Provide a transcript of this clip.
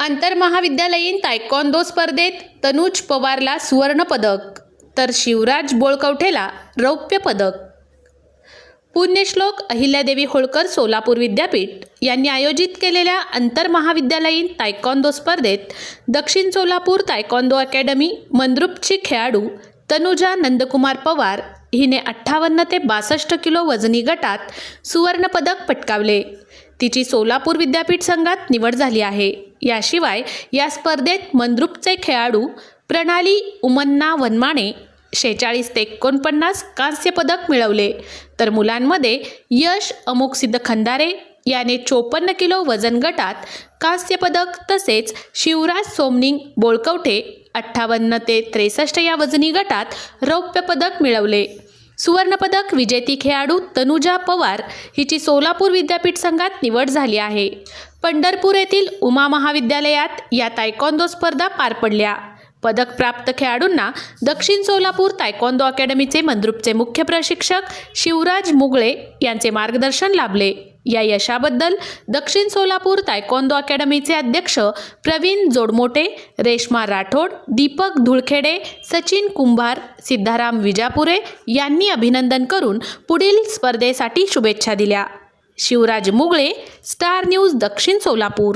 आंतरमहाविद्यालयीन तायकॉन्दो स्पर्धेत तनुज पवारला सुवर्णपदक तर शिवराज बोळकवठेला रौप्य पदक पुण्यश्लोक अहिल्यादेवी होळकर सोलापूर विद्यापीठ यांनी आयोजित केलेल्या आंतरमहाविद्यालयीन तायकॉन्दो स्पर्धेत दक्षिण सोलापूर तायकॉन्दो अकॅडमी मंद्रुपची खेळाडू तनुजा नंदकुमार पवार हिने अठ्ठावन्न ते बासष्ट किलो वजनी गटात सुवर्णपदक पटकावले. तिची सोलापूर विद्यापीठ संघात निवड झाली आहे. याशिवाय या स्पर्धेत मंद्रुपचे खेळाडू प्रणाली उमन्ना वनमाणे शेहेचाळीस ते एकोणपन्नास कांस्यपदक मिळवले. तर मुलांमध्ये यश अमोकसिद्ध खंदारे याने चोपन्न किलो वजन गटात कांस्यपदक तसेच शिवराज सोमनिंग बोळकवठे अठ्ठावन्न ते त्रेसष्ट या वजनी गटात रौप्य पदक मिळवले. सुवर्णपदक विजेती खेळाडू तनुजा पवार हिची सोलापूर विद्यापीठ संघात निवड झाली आहे. पंढरपूर येथील उमा महाविद्यालयात या तायकॉन्दो स्पर्धा पार पडल्या. पदक प्राप्त खेळाडूंना दक्षिण सोलापूर तायकॉन्दो अकॅडमीचे मंद्रुपचे मुख्य प्रशिक्षक शिवराज मुगळे यांचे मार्गदर्शन लाभले. या यशाबद्दल दक्षिण सोलापूर तायकॉन्दो अकॅडमीचे अध्यक्ष प्रवीण जोडमोटे रेश्मा राठोड दीपक धुळखेडे सचिन कुंभार सिद्धाराम विजापुरे यांनी अभिनंदन करून पुढील स्पर्धेसाठी शुभेच्छा दिल्या. शिवराज मुगळे स्टार न्यूज दक्षिण सोलापूर.